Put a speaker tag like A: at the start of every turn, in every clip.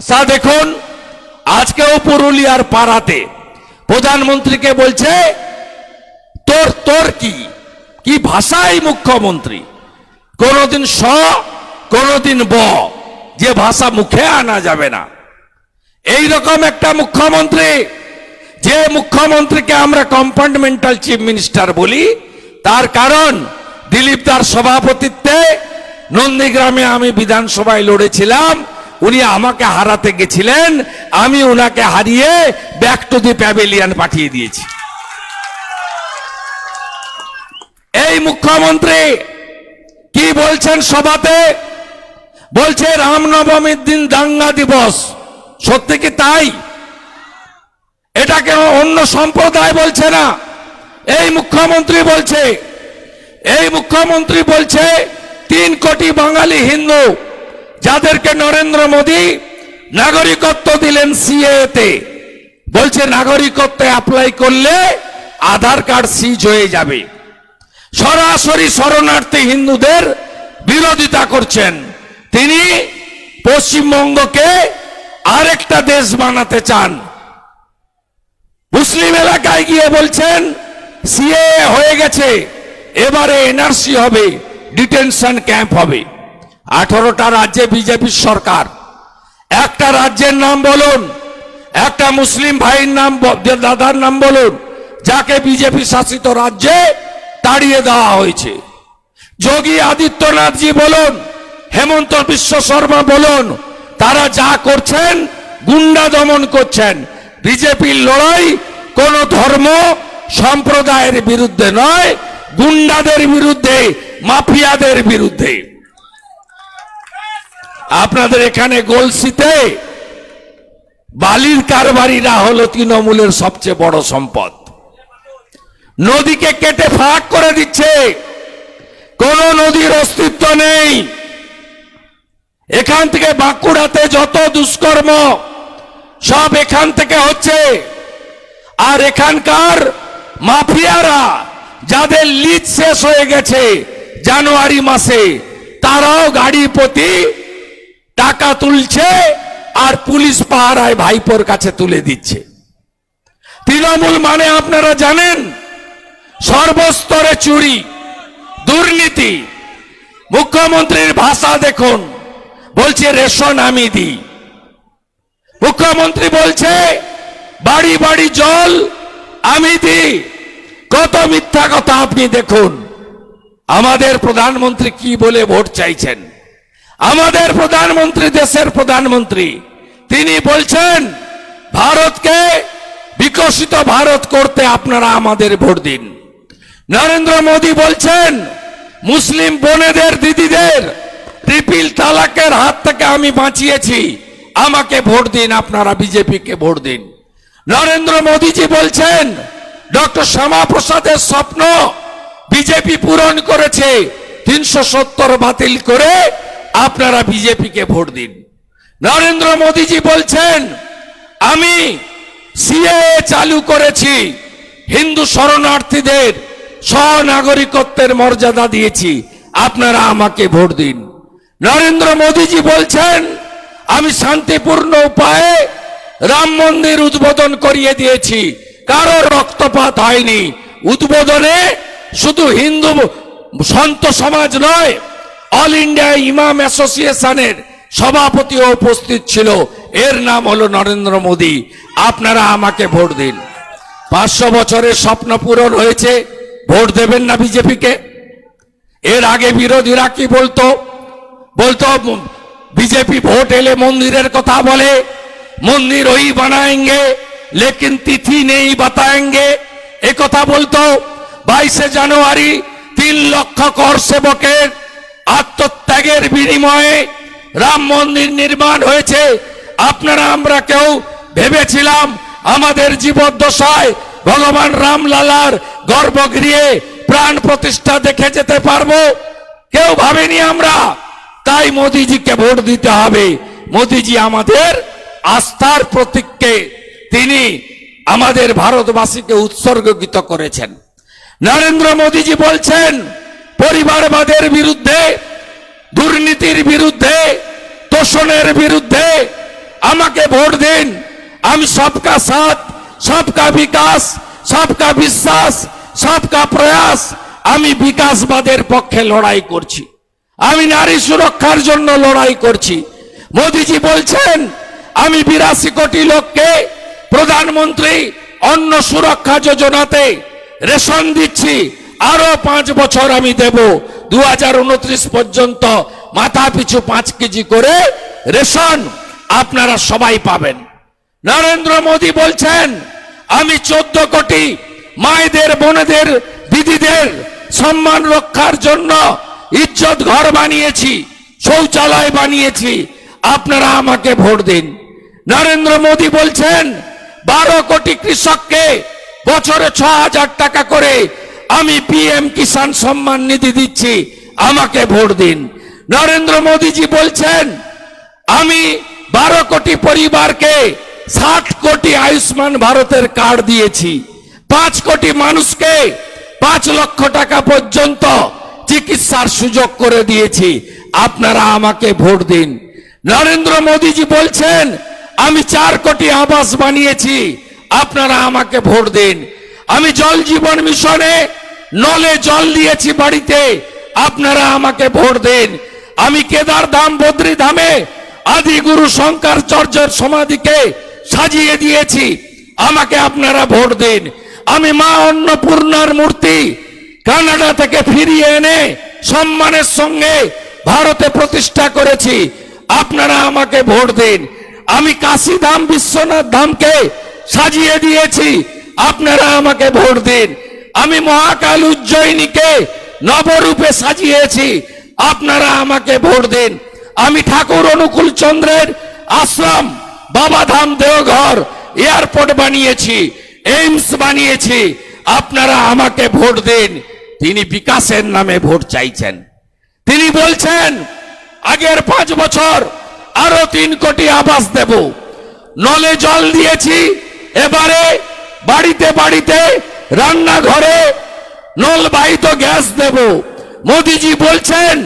A: আচ্ছা দেখুন, আজকেও পুরুলিয়ার পাড়াতে প্রধানমন্ত্রীকে বলছে, তোর তোর কি? কি ভাষাই মুখ্যমন্ত্রী? কোনোদিন স, কোনোদিন ব, যে ভাষা মুখে আনা যাবে না। এই রকম একটা মুখ্যমন্ত্রী, যে মুখ্যমন্ত্রীকে আমরা কম্পার্টমেন্টাল চিফ মিনিস্টার বলি, তার কারণ দিলীপ দার সভাপতিত্বে নন্দীগ্রামে আমি বিধানসভায় লড়েছিলাম উনি আমাকে হারাতে গেছিলেন, আমি ওনাকে হারিয়ে ব্যাক টু দি প্যাভিলিয়ন পাঠিয়ে দিয়েছি। এই মুখ্যমন্ত্রী কি বলছেন সভাতে? বলছে রামনবমীর দিন দাঙ্গা দিবস। সত্যি কি তাই? এটাকে অন্য সম্প্রদায় বলছে না। এই মুখ্যমন্ত্রী বলছে, এই মুখ্যমন্ত্রী বলছে, তিন কোটি বাঙালি হিন্দু যাদেরকে নরেন্দ্র মোদী নাগরিকত্ব দিলেন সিএতে, বলছে নাগরিকত্ব অ্যাপ্লাই করলে আধার কার্ড সিজ হয়ে যাবে। সরাসরি শরণার্থী হিন্দুদের বিরোধিতা করছেন। তিনি পশ্চিমবঙ্গকে আরেকটা দেশ বানাতে চান। মুসলিম এলাকায় গিয়ে বলছেন, সিএ হয়ে গেছে, এবারে এনআরসি হবে, ডিটেনশন ক্যাম্প হবে। আঠারোটা রাজ্যে বিজেপির সরকার। একটা রাজ্যের নাম বলুন, একটা মুসলিম ভাইয়ের নাম দাদার নাম বলুন, যাকে বিজেপি শাসিত রাজ্যে তাড়িয়ে দেওয়া হয়েছে। যোগী আদিত্যনাথজি বলুন, হেমন্ত বিশ্ব শর্মা বলুন, তারা যা করছেন, গুন্ডা দমন করছেন। বিজেপির লড়াই কোন ধর্ম সম্প্রদায়ের বিরুদ্ধে নয়, গুন্ডাদের বিরুদ্ধে, মাফিয়াদের বিরুদ্ধে। আপনাদের এখানে গোলসিতে বালির কারবারিরা হলো তৃণমূলের সবচেয়ে বড় সম্পদ। নদীকে কেটে ফাঁক করে দিচ্ছে। কোন নদীর অস্তিত্ব নেই। এখান থেকে বাঁকুড়াতে যত দুষ্কর্ম সব এখান থেকে হচ্ছে। আর এখানকার মাফিয়ারা যাদের লিজ শেষ হয়ে গেছে জানুয়ারি মাসে, তারাও গাড়ি প্রতি টাকা তুলছে আর পুলিশ পাহারায় ভাইপোর কাছে তুলে দিচ্ছে। তৃণমূল মানে আপনারা জানেন, সর্বস্তরে চুরি, দুর্নীতি। মুখ্যমন্ত্রীর ভাষা দেখুন, বলছে রেশন আমি দিই। মুখ্যমন্ত্রী বলছে, বাড়ি বাড়ি জল আমি দিই। কত মিথ্যা কথা আপনি দেখুন। আমাদের প্রধানমন্ত্রী কি বলে ভোট চাইছেন? আমাদের প্রধানমন্ত্রী দেশের প্রধানমন্ত্রী, তিনি বলছেন, ভারতকে বিকশিত ভারত করতে আপনারা আমাদের ভোট দিন। নরেন্দ্র মোদী বলছেন, মুসলিম বোনেদের, দিদিদের ট্রিপিল তালাকের হাত থেকে আমি বাঁচিয়েছি, আমাকে ভোট দিন, আপনারা বিজেপিকে ভোট দিন। নরেন্দ্র মোদীজি বলছেন, ডক্টর শ্যামা প্রসাদের স্বপ্ন বিজেপি পূরণ করেছে, তিনশো সত্তর বাতিল করে আপনারা বিজেপিকে ভোট দিন। নরেন্দ্র মোদীজি বলছেন, আমি সিএ চালু করেছি, হিন্দু শরণার্থীদের, স্বনাগরিকত্বের মর্যাদা দিয়েছি, আপনারা আমাকে ভোট দিন। নরেন্দ্র মোদীজি বলছেন, আমি শান্তিপূর্ণ উপায়ে রাম মন্দির উদ্বোধন করিয়ে দিয়েছি কারও রক্তপাত হয়নি। উদ্বোধনে শুধু হিন্দু সন্ত সমাজ নয় অল ইন্ডিয়া ইমাম অ্যাসোসিয়েশনের সভাপতিও উপস্থিত ছিল। এর নাম হলো নরেন্দ্র মোদী। আপনারা আমাকে ভোট দিন। পাঁচশো বছরের স্বপ্ন পূরণ হয়েছে। ভোট দেবেন না বিজেপিকে। এর আগে বিরোধীরা কি বলতো? বলতো, বিজেপি ভোট এলে মন্দিরের কথা বলে, মন্দির ওই বানায়েঙ্গে, লেকিন তিথি নেই বাতায়েঙ্গে। এ কথা বলতো, বাইশে জানুয়ারি তিন লক্ষ কর সেবকের আত্মত্যাগের বিনিময়ে রাম মন্দির নির্মাণ হয়েছে। আপনারা, আমরা কেউ ভেবেছিলাম আমাদের জীবদ্দশায় ভগবান রামলালার গর্ভগৃহে প্রাণ প্রতিষ্ঠা দেখে যেতে পারব। কেউ ভাবেনি আমরা? তাই মোদিজিকে ভোট দিতে হবে। মোদিজি আমাদের আস্থার প্রতীককে তিনি আমাদের ভারতবাসীকে উৎসর্গিত করেছেন। নরেন্দ্র মোদীজি বলছেন পরিবারবাদের বিরুদ্ধে, দুর্নীতির বিরুদ্ধে, তোষণের বিরুদ্ধে আমাকে ভোট দিন। আমি সবকা সাথ, সবকা বিকাশ, সবকা বিশ্বাস, সবকা প্রয়াস, আমি বিকাশবাদের পক্ষে লড়াই করছি। আমি নারী সুরক্ষার জন্য লড়াই করছি। মোদিজি বলছেন, আমি বিরাশি কোটি লোককে প্রধানমন্ত্রী অন্ন সুরক্ষা যোজনাতে রেশন দিচ্ছি। আরও পাঁচ বছর আমি দেব। দু হাজার উনত্রিশ পর্যন্ত মাথা পিছু পাঁচ কেজি করে রেশন আপনারা সবাই পাবেন। নরেন্দ্র মোদী বলছেন, আমি চোদ্দ কোটি মায়েদের, বোনেদের, দিদিদের সম্মান রক্ষার জন্য ইজ্জত ঘর বানিয়েছি, শৌচালয় বানিয়েছি, আপনারা আমাকে ভোট দিন। নরেন্দ্র মোদী বলছেন, বারো কোটি কৃষককে বছরে ছ হাজার টাকা করে আমি পিএম কিষাণ সম্মান নিধি দিচ্ছি, আমাকে ভোট দিন। নরেন্দ্র মোদীজি বলছেন, আমি বারো কোটি পরিবারকে ষাট কোটি আয়ুষ্মান ভারতের কার্ড দিয়েছি। পাঁচ কোটি মানুষকে পাঁচ লক্ষ টাকা পর্যন্ত চিকিৎসার সুযোগ করে দিয়েছি। আপনারা আমাকে ভোট দিন। নরেন্দ্র মোদীজি বলছেন, আমি চার কোটি আবাস বানিয়েছি, আপনারা আমাকে ভোট দিন। আমি জল জীবন মিশনে নলে জল দিয়েছি বাড়িতে। আপনারা আমাকে ভোট দিন। আমি কেদার ধাম বদ্রী ধামে আদি গুরু শঙ্করাচার্যের সমাধিকে সাজিয়ে দিয়েছি। আমাকে আপনারা ভোট দিন। আমি মা অন্নপূর্ণার মূর্তি কানাডা থেকে ফিরিয়ে এনে সম্মানের সঙ্গে ভারতে প্রতিষ্ঠা করেছি। আপনারা আমাকে ভোট দিন। আমি কাশী ধাম বিশ্বনাথ ধামকে সাজিয়ে দিয়েছি। আপনারা আমাকে ভোট দিন। আমি মহাকাল উজ্জয়িনীকে নবরূপে সাজিয়েছি। আপনারা আমাকে ভোট দিন। আমি ঠাকুর অনুকূল চন্দ্রের আশ্রম, বাবাধাম দেওঘর, এয়ারপোর্ট বানিয়েছি, এইমস বানিয়েছি। আপনারা আমাকে ভোট দিন। তিনি বিকাশের নামে ভোট চাইছেন। তিনি বলছেন, আগের পাঁচ বছর আরও তিন কোটি আবাস দেব। নলে জল দিয়েছি, এবারে বাড়িতে বাড়িতে রান্নাঘরে নলবাহিত গ্যাস দেব। মোদিজি বলছেন,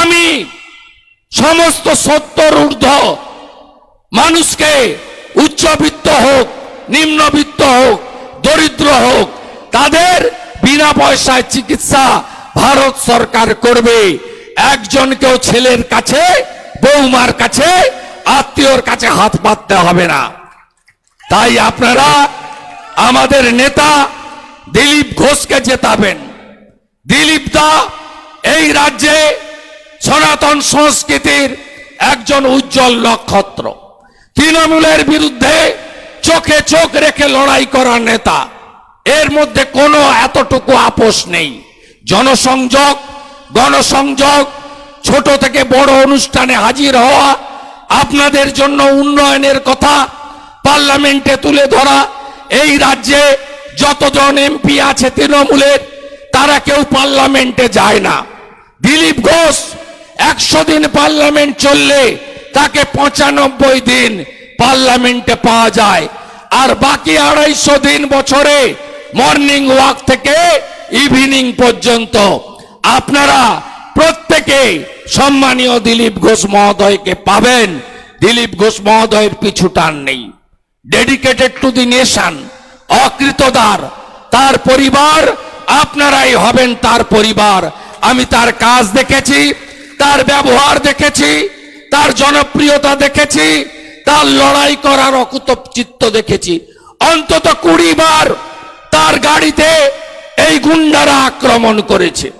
A: আমি সমস্ত সত্তর ঊর্ধ্ব মানুষকে উচ্চবিত্ত হোক, নিম্নবিত্ত হোক, দরিদ্র হোক, তাদের বিনা পয়সায় চিকিৎসা ভারত সরকার করবে। একজনকেও ছেলের কাছে, বৌমার কাছে, আত্মীয়র কাছে হাত পাততে হবে না। তাই আপনারা আমাদের নেতা ঘোষকে জেতাবেন। দিলীপ দা এই রাজ্যে সনাতন সংস্কৃতির একজন উজ্জ্বল নক্ষত্র। তৃণমূলের বিরুদ্ধে চোখে চোখ রেখে লড়াই করার নেতা। এর মধ্যে কোনো এতটুকু আপোষ নেই। জনসংযোগ, গণসংযোগ, ছোট থেকে বড় অনুষ্ঠানে হাজির হওয়া, আপনাদের জন্য উন্নয়নের কথা পার্লামেন্টে তুলে ধরা, এই রাজ্যে যতজন এমপি আছে তৃণমূলের, তারা কেউ পার্লামেন্টে যায় না। দিলীপ ঘোষ একশো দিন পার্লামেন্ট চললে তাকে পঁচানব্বই দিন পার্লামেন্টে পাওয়া যায়। আর বাকি আড়াইশো দিন বছরে মর্নিং ওয়াক থেকে ইভিনিং পর্যন্ত। আপনারা প্রত্যেকে সম্মানীয় দিলীপ ঘোষ মহোদয়কে পাবেন। দিলীপ ঘোষ মহোদয়ের পিছু টান নেই। ডেডিকেটেড টু দি নেশন অকৃতদার। তার পরিবার, আপনারাই হবেন তার পরিবার। আমি তার কাজ দেখেছি, তার ব্যবহার দেখেছি, তার জনপ্রিয়তা দেখেছি, তার লড়াই করার অকুত চিত্ত দেখেছি। অন্তত কুড়ি বার তার গাড়িতে এই গুন্ডারা আক্রমণ করেছে।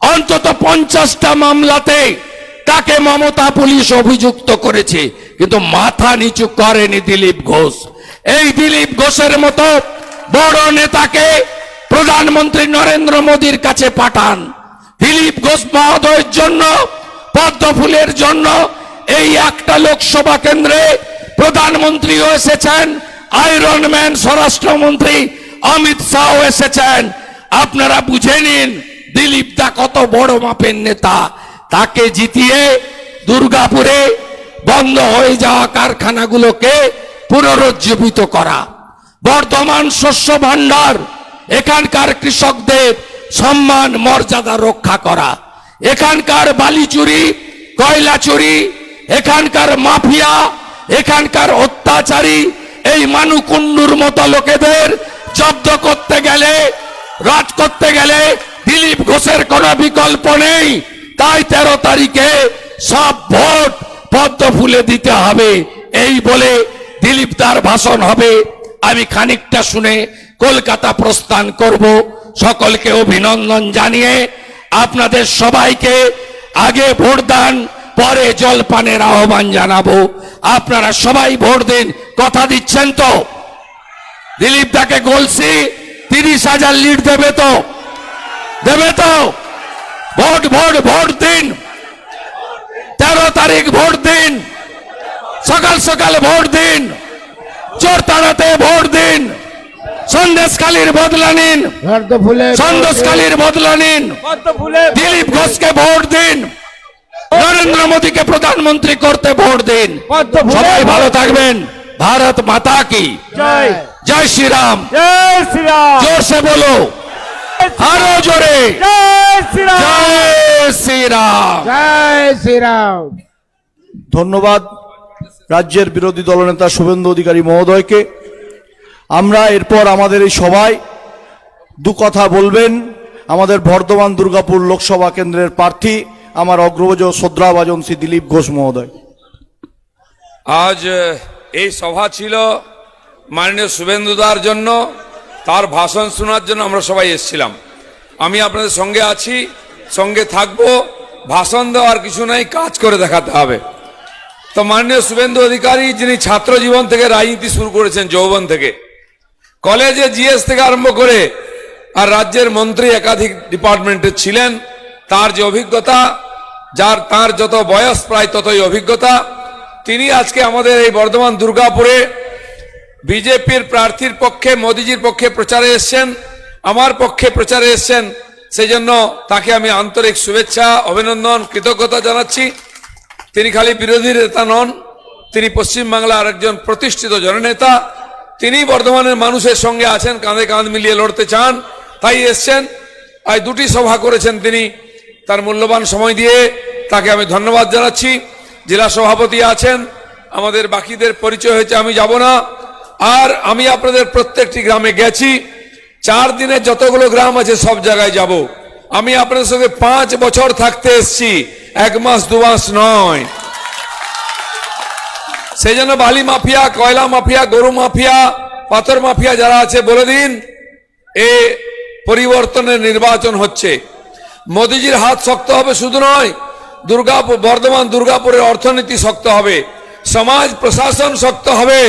A: অন্তত পঞ্চাশটা মামলাতে তাকে মমতা পুলিশ অভিযুক্ত করেছে। কিন্তু মাথা নিচু করেনি দিলীপ ঘোষ। এই দিলীপ ঘোষের মতো বড় নেতাকে প্রধানমন্ত্রী নরেন্দ্র মোদীর কাছে পাঠান। দিলীপ ঘোষ মহোদয়ের জন্য, পদ্ম ফুলের জন্য এই একটা লোকসভা কেন্দ্রে প্রধানমন্ত্রীও এসেছেন আয়রন ম্যান স্বরাষ্ট্রমন্ত্রী অমিত শাহ এসেছেন। আপনারা বুঝে নিন দিলীপ দা কত বড় মাপের নেতা। তাকে জিতিয়ে দুর্গাপুরে বন্ধ হয়ে যাওয়া কারখানাগুলোকে পুনরুজ্জীবিত করা। বর্তমান শস্য ভাণ্ডার, এখানকার কৃষকদের সম্মান, মর্যাদা রক্ষা করা। এখানকার বালি চুরি, কয়লা চুরি, এখানকার মাফিয়া, এখানকার অত্যাচারী, এই মানুকুন্ডুর মতো লোকেদের জব্দ করতে গেলে, রাজ করতে গেলে দিলীপ ঘোষের কোনো বিকল্প নেই। তাই তেরো তারিখে সব ভোট পদ্ম ফুলে দিতে হবে। এই বলে দিলীপ দার ভাষণ হবে। আমি খানিকটা শুনে কলকাতা প্রস্থান করব। সকলকে অভিনন্দন জানিয়ে আপনাদের সবাইকে আগে ভোট দান, পরে জলপানের আহ্বান জানাব। আপনারা সবাই ভোট দিন। কথা দিচ্ছেন তো? দিলীপ দাকে গলসি তিরিশ হাজার লিড দেবে তো? দেবে তো? ভোট ভোট ভোট দিন। তেরো তারিখ ভোট দিন। সকাল সকাল ভোট দিন। চোর তাড়াতে ভোট দিন। সন্দেশকালীর বদলা নিন। সন্দেশকালীর বদলা নিন। দিলীপ ঘোষকে ভোট দিন। নরেন্দ্র মোদীকে প্রধানমন্ত্রী করতে ভোট দিন। সবাই ভালো থাকবেন। ভারত মাতা কি?
B: জয়।
A: জয় শ্রীরাম।
B: জয় শ্রীরাম।
A: জোর সে বলো। আরও জোরে।
B: জয় শ্রীরাম।
A: জয় শ্রীরাম।
B: জয় শ্রীরাম।
C: ধন্যবাদ। রাজ্যের বিরোধী দলনেতা শুভেন্দু অধিকারী মহোদয়কে। আমরা এরপর আমাদের এই সভায় দু কথা বলবেন। আমাদের বর্ধমান দুর্গাপুর লোকসভা কেন্দ্রের প্রার্থী আমার অগ্রজ শ্রদ্ধাভাজন শ্রী দিলীপ ঘোষ মহোদয়।
D: আজ এই সভা ছিল মাননীয় শুভেন্দুদার জন্য, তার ভাষণ শোনার জন্য আমরা সবাই এসেছিলাম। আমি আপনাদের সঙ্গে আছি, সঙ্গে থাকব, ভাষণ দেওয়ার কিছু নাই, কাজ করে দেখাতে হবে। তো মাননীয় শুভেন্দু অধিকারী, যিনি ছাত্র জীবন থেকে রাজনীতি শুরু করেছেন, যৌবন থেকে। কলেজে জিএস থেকে আরম্ভ করে আর রাজ্যের মন্ত্রী একাধিক ডিপার্টমেন্টে ছিলেন। তার যে অভিজ্ঞতা, যার, তার যত বয়স, প্রায় ততই অভিজ্ঞতা। তিনি আজকে আমাদের এই বর্ধমান দুর্গাপুরে বিজেপির প্রার্থীর পক্ষে, মোদিজির পক্ষে প্রচারে এসছেন। আমার পক্ষে প্রচারে এসছেন। সেই জন্য তাকে আমি আন্তরিক শুভেচ্ছা, অভিনন্দন, কৃতজ্ঞতা জানাচ্ছি। তিনি খালি বিরোধী নেতা নন, তিনি পশ্চিমবাংলার একজন প্রতিষ্ঠিত জননেতা। তিনি বর্ধমানের মানুষের সঙ্গে আছেন, কাঁধে কাঁধ মিলিয়ে লড়তে চান, তাই এসছেন। আজ দুটি সভা করেছেন তিনি। তার মূল্যবান সময় দিয়ে তাকে আমি ধন্যবাদ জানাচ্ছি। জেলা সভাপতি আছেন, আমাদের বাকিদের পরিচয় হয়েছে, আমি যাব না। আর আমি আপনাদের প্রত্যেকটি গ্রামে গেছি। চার দিনে যতগুলো গ্রাম আছে, সব জায়গায় যাব। আমি আপনার সঙ্গে পাঁচ বছর থাকতে এসছি। এক মাস, দু মাস নয়। সেই জন্য বালি মাফিয়া, কয়লা মাফিয়া, গরু মাফিয়া, পাথর মাফিয়া যারা আছে, বলে দিন, এ পরিবর্তনের নির্বাচন হচ্ছে। মোদিজির হাত শক্ত হবে শুধু নয় দুর্গাপুর বর্ধমান, দুর্গাপুরের অর্থনীতি শক্ত হবে, সমাজ, প্রশাসন শক্ত হবে,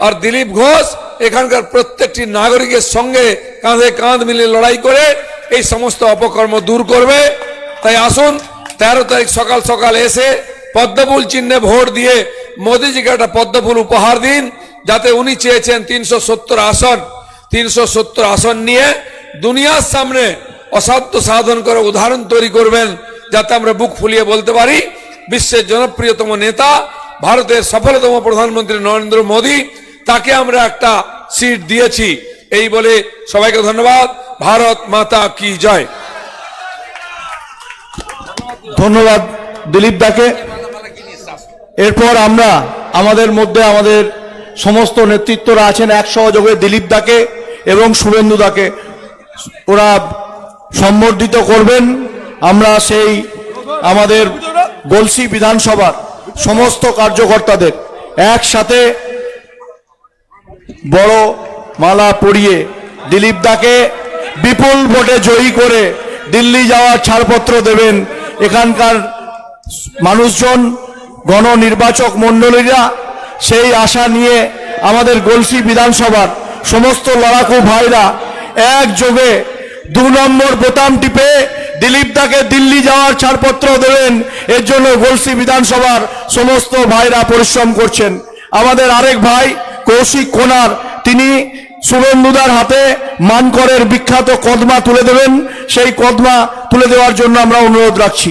D: আর দিলীপ ঘোষ এখানকার প্রত্যেকটি নাগরিকের সঙ্গে কাঁধে কাঁধ মিলিয়ে লড়াই করে এই সমস্ত অপকর্ম দূর করবে। তাই আসুন, তেরো তারিখ সকাল সকাল এসে পদ্মফুল চিহ্নে ভোট দিয়ে মোদিজিকে একটা পদ্মফুল উপহার দিন, যাতে উনি চেয়েছেন তিনশো সত্তর আসন। তিনশো সত্তর আসন নিয়ে দুনিয়ার সামনে অসাধ্য সাধন করে উদাহরণ তৈরি করবেন, যাতে আমরা বুক ফুলিয়ে বলতে পারি, বিশ্বের জনপ্রিয়তম নেতা, ভারতের সফলতম প্রধানমন্ত্রী নরেন্দ্র মোদী, তাকে আমরা একটা সিট দিয়েছি। এই বলে সবাইকে ধন্যবাদ। ভারত মাতা কি জয়।
C: ধন্যবাদ দিলীপ দাকে। এরপর আমরা আমাদের মধ্যে আমাদের সমস্ত নেতৃত্বরা আছেন এক সহযোগে দিলীপ দাকে এবং শুভেন্দু দাকে। ওরা সম্বর্ধিত করবেন। আমরা সেই আমাদের গলসি বিধানসভার সমস্ত কার্যকর্তাদের একসাথে বড় মালা পরিয়ে দিলীপ দাকে বিপুল ভোটে জয়ী করে দিল্লি যাওয়ার ছাড়পত্র দেবেন এখানকার মানুষজন, গণনির্বাচক মণ্ডলীরা। সেই আশা নিয়ে আমাদের গলসি বিধানসভার সমস্ত লড়াকু ভাইরা একযোগে দু নম্বর বোতাম টিপে দিলীপ দাকে দিল্লি যাওয়ার ছাড়পত্র দেবেন। এর জন্য গলসি বিধানসভার সমস্ত ভাইরা পরিশ্রম করছেন। আমাদের আরেক ভাই কৌশিক কোনার, তিনি শুভেন্দুদার হাতে মানকরের বিখ্যাত কদমা তুলে দেবেন। সেই কদমা তুলে দেওয়ার জন্য আমরা অনুরোধ রাখছি।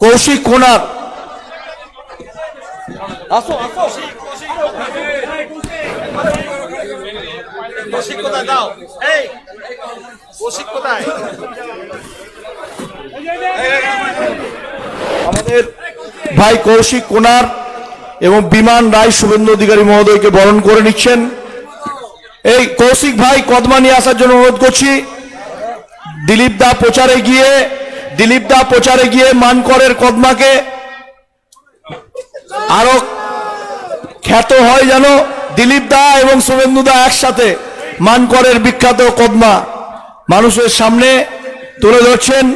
C: কৌশিক কোনার। আমাদের ভাই কৌশিক কোনার এবং বিমান রায় শুভেন্দু অধিকারী মহোদয়কে বরণ করে নিচ্ছেন। এই কৌশিক ভাই কদমা নিয়ে আসার জন্য অনুরোধ করছি। দিলীপ দা প্রচারে গিয়ে, দিলীপ দা প্রচারে গিয়ে মানকরের কদমাকে আরও খ্যাত হয় যেন দিলীপ দা এবং শুভেন্দু দা একসাথে মানকরের বিখ্যাত কদমা মানুষের সামনে তুলে ধরছেন।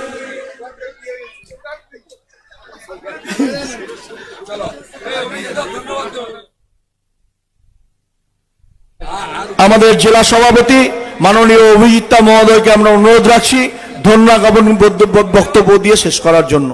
C: আমাদের জেলা সভাপতি মাননীয় অভিজিৎ মহোদয়কে আমরা অনুরোধ রাখছি ধন্যবাদ বক্তব্য দিয়ে শেষ করার জন্য।